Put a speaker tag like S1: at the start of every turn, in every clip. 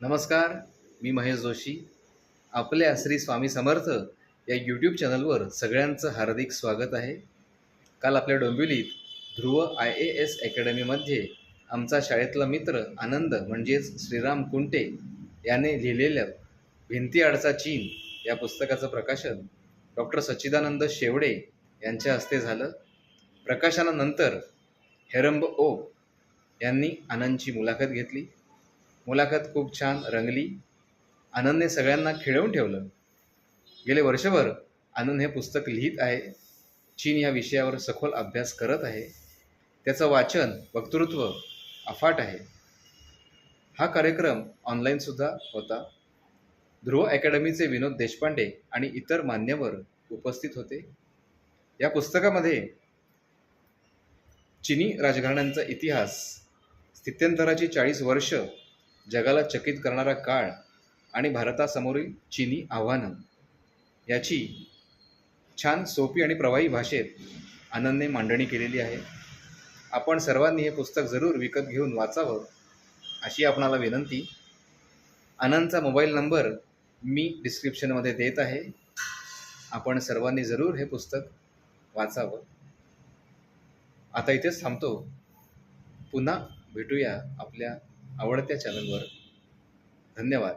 S1: नमस्कार मी महेश जोशी. आपल्या श्री स्वामी समर्थ या यूट्यूब चॅनलवर सगळ्यांचं हार्दिक स्वागत आहे. काल आपल्या डोंबिवलीत ध्रुव आय ए एस अकॅडमीमध्ये आमचा शाळेतला मित्र आनंद म्हणजेच श्रीराम कुंटे याने लिहिलेलं भिंती आडचा चीन या पुस्तकाचं प्रकाशन डॉक्टर सच्चिदानंद शेवडे यांच्या हस्ते झालं. प्रकाशनानंतर हेरंब ओ यांनी आनंदची मुलाखत घेतली. मुलाखत खूप छान रंगली. आनंदने सगळ्यांना खिळवून ठेवलं. गेले वर्षभर आनंद हे पुस्तक लिहित आहे. चीन या विषयावर सखोल अभ्यास करत आहे. त्याचं वाचन वक्तृत्व अफाट आहे. हा कार्यक्रम ऑनलाईनसुद्धा होता. ध्रुव अकॅडमीचे विनोद देशपांडे आणि इतर मान्यवर उपस्थित होते. या पुस्तकामध्ये चिनी राजघराण्यांचा इतिहास स्थित्यंतराची चाळीस वर्ष जगाला चकित करणारा काळ आणि भारतासमोरील चिनी आव्हानं. याची छान सोपी आणि प्रवाही भाषेत आनंदने मांडणी केलेली आहे. आपण सर्वांनी हे पुस्तक जरूर विकत घेऊन वाचावं अशी आपणाला विनंती. आनंदचा मोबाईल नंबर मी डिस्क्रिप्शनमध्ये देत आहे. आपण सर्वांनी जरूर हे पुस्तक वाचावं. आता इथेच थांबतो. पुन्हा भेटूया आपल्या आवडत्या चॅनलवर. धन्यवाद.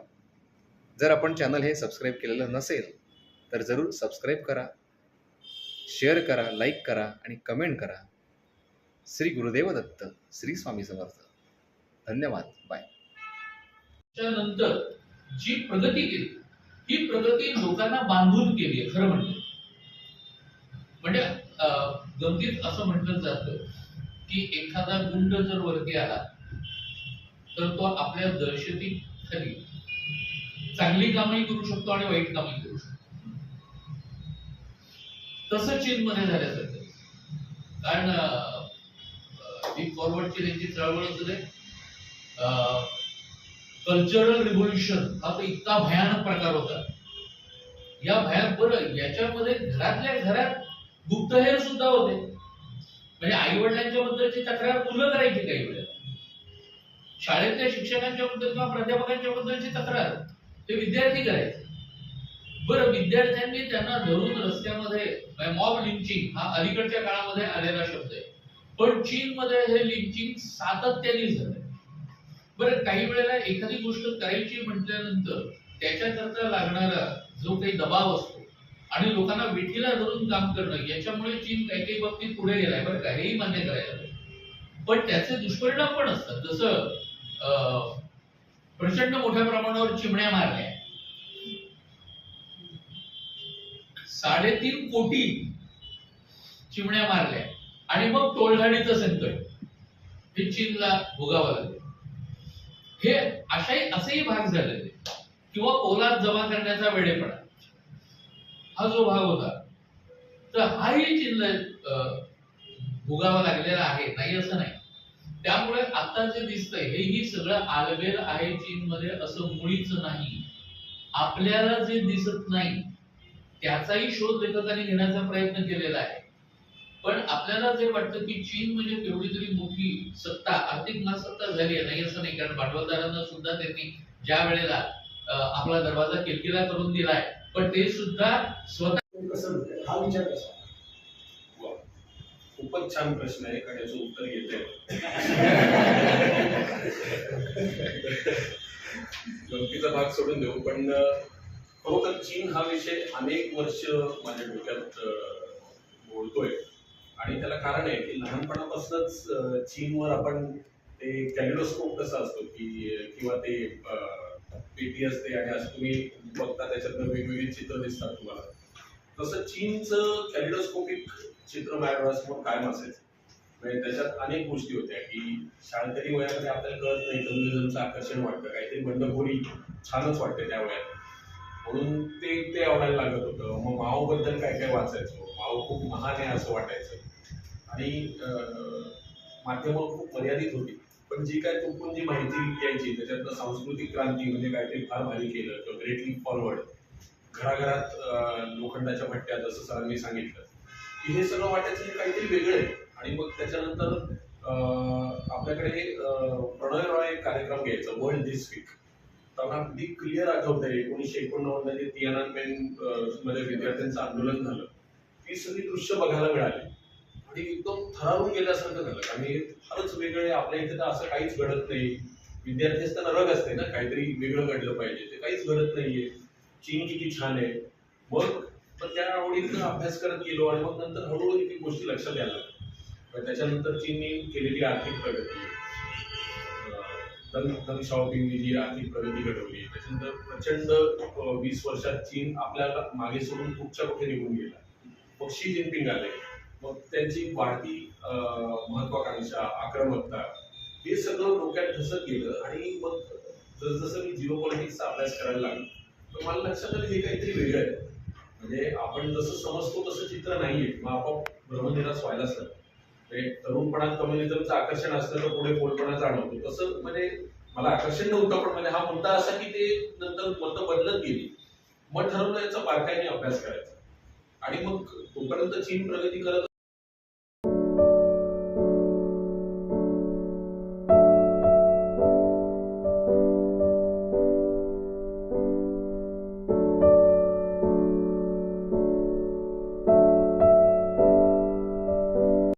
S1: जर आपण चॅनल हे सबस्क्राईब केलेलं नसेल तर जरूर सबस्क्राईब करा शेअर करा लाईक करा आणि कमेंट करा. श्री गुरुदेव दत्त श्री स्वामी समर्थ. धन्यवाद. बाय.
S2: नंतर जी प्रगती केली ही प्रगती लोकांना बांधून केली खरं म्हणजे. म्हणजे अं, गमतीत असं म्हटलं जातं की एखादा गुंड जर वरती आला तर तो आपल्या दहशतीखाली चांगली कामही करू शकतो आणि वाईट कामही करू शकतो. तसं चीनमध्ये झाल्यासारखं. कारण ही फॉरवर्डची त्यांची चळवळ असू अं, कल्चरल रिव्होल्युशन हा तर इतका भयानक प्रकार होता. या भयान बरं याच्यामध्ये घरातल्या घरात गुप्तहेर सुद्धा होते. म्हणजे आई वडिलांच्या बद्दलची तक्रार मुलं करायची काही वेळेला शाळेतल्या शिक्षकांच्या बद्दल किंवा प्राध्यापकांच्या बद्दलची तक्रार ते विद्यार्थी करायचे. बरं विद्यार्थ्यांनी त्यांना धरून रस्त्यामध्ये म्हणजे मॉब लिंचिंग हा अलीकडच्या काळामध्ये आलेला शब्द आहे. पण चीनमध्ये हे लिंचिंग सातत्याने झालंय. बरं काही वेळेला एखादी गोष्ट करायची म्हटल्यानंतर त्याच्याकरता लागणारा जो काही दबाव असतो आणि लोकांना विठीला धरून काम करणं याच्यामुळे चीन काही काही बाबतीत पुढे गेलाय. बरं काहीही मान्य करायला पण त्याचे दुष्परिणाम पण असतात. जसं प्रचंड मोठ्या प्रमाणावर चिमण्या मारल्या. साडेतीन कोटी चिमण्या मारल्या. आणि मग टोळधाडीचं संकट. हे चीनला भोगावं लागलं. हे अशाही असेही भाग झालेले. किंवा पोलाद जमा करण्याचा वेळेपणा हा जो भाग होता तर हाही चीनला अं, भोगावा लागलेला आहे. नाही असं नाही. त्यामुळे आता जे दिसतंय हेही सगळं आलबेल आहे चीनमध्ये असं मुळीच नाही. आपल्याला जे दिसत नाही त्याचाही शोध लेखकांनी घेण्याचा प्रयत्न केलेला आहे. पण आपल्याला जे वाटतं की चीन म्हणजे तेवढी तरी मोठी सत्ता आर्थिक महासत्ता झाली आहे नाही असं नाही. कारण भांडवलदारांना सुद्धा त्यांनी ज्या वेळेला आपला दरवाजा किरकिरा करून दिलाय पण ते सुद्धा स्वतः
S3: हा विचार कसा?
S4: खूपच छान प्रश्न आहे एखाद्याचं याचं उत्तर घेते गमतीचा भाग सोडून देऊ पण खरोखर चीन हा विषय अनेक वर्ष माझ्या डोक्यात बोलतोय आणि त्याला कारण आहे की लहानपणापासूनच चीनवर आपण ते कॅलिडोस्कोप कसा असतो की किंवा ते पेटी असते आणि असं तुम्ही बघता त्याच्यातनं वेगवेगळी चित्र दिसतात तुम्हाला. तसं चीनचं कॅलिडोस्कोपिक चित्र माझ्या कायम असायचं. म्हणजे त्याच्यात अनेक गोष्टी होत्या की शाळकरी वयामध्ये आपल्याला कळत नाही कम्युनिझमचं आकर्षण वाटतं काहीतरी बंडखोरी छानच वाटते त्या वयात. म्हणून ते ते आवडायला लागत होतं. मग माओबद्दल काय काय वाचायचो? माओ खूप महान आहे असं वाटायचं. आणि माध्यमं खूप मर्यादित होती. पण जी काय चुकून जी माहिती यायची त्याच्यातनं सांस्कृतिक क्रांती म्हणजे काहीतरी फार भारी केलं किंवा ग्रेटली फॉरवर्ड घराघरात लोखंडाच्या भट्ट्या जसं सरांनी सांगितलं. की हे सगळं वाटायचं हे काहीतरी वेगळं आहे. आणि मग त्याच्यानंतर अं, आपल्याकडे प्रणय रॉय कार्यक्रम घ्यायचा वर्ल्ड दिस वीक त्यांना अगदी क्लिअर आठवत आहे एकोणीसशे एकोणनव्वदमध्ये तियानानमेन मध्ये विद्यार्थ्यांचं आंदोलन झालं. ती सगळी दृश्य बघायला मिळाली. आणि एकदम थरारून गेल्यासारखं झालं. आणि फारच वेगळे आपल्या इथे तर असं काहीच घडत नाही. विद्यार्थी असताना रग असते ना. काहीतरी वेगळं घडलं पाहिजे. ते काहीच घडत नाहीये. चीन किती छान आहे. मग पण त्या आवडीचा अभ्यास करत गेलो आणि मग नंतर हळूहळू एक गोष्टी लक्षात यायला लागल्या. त्याच्यानंतर चीनने केलेली आर्थिक प्रगती दंग शाओपिंगनी जी आर्थिक प्रगती घडवली त्याच्यानंतर प्रचंड वीस वर्षात चीन आपल्याला मागे सोडून कुठच्या कुठे निघून गेला. मग शी जिनपिंग आले. मग त्यांची वाढती अं, महत्वाकांक्षा आक्रमकता हे सगळं डोक्यात ठसत गेलं आणि मग जसजसं मी जिओ पॉलिटिक्सचा अभ्यास करायला लागलो तर मला लक्षात आलं हे काहीतरी वेगळं आहे. म्हणजे आपण जसं समजतो तसं चित्र नाहीये. मग आपोआप भ्रमनिराश व्हायलाच लागतं तरुणपणात कम्युनिझमचं आकर्षण असलं तर पुढे फोलपणा जाणवतो. तसं म्हणजे मला आकर्षण नव्हतं पण म्हणजे हा मुद्दा असा की ते नंतर मतं बदलत गेली. मग ठरवलं याचा बारकाईने अभ्यास करायचा. आणि मग तोपर्यंत चीन प्रगती करत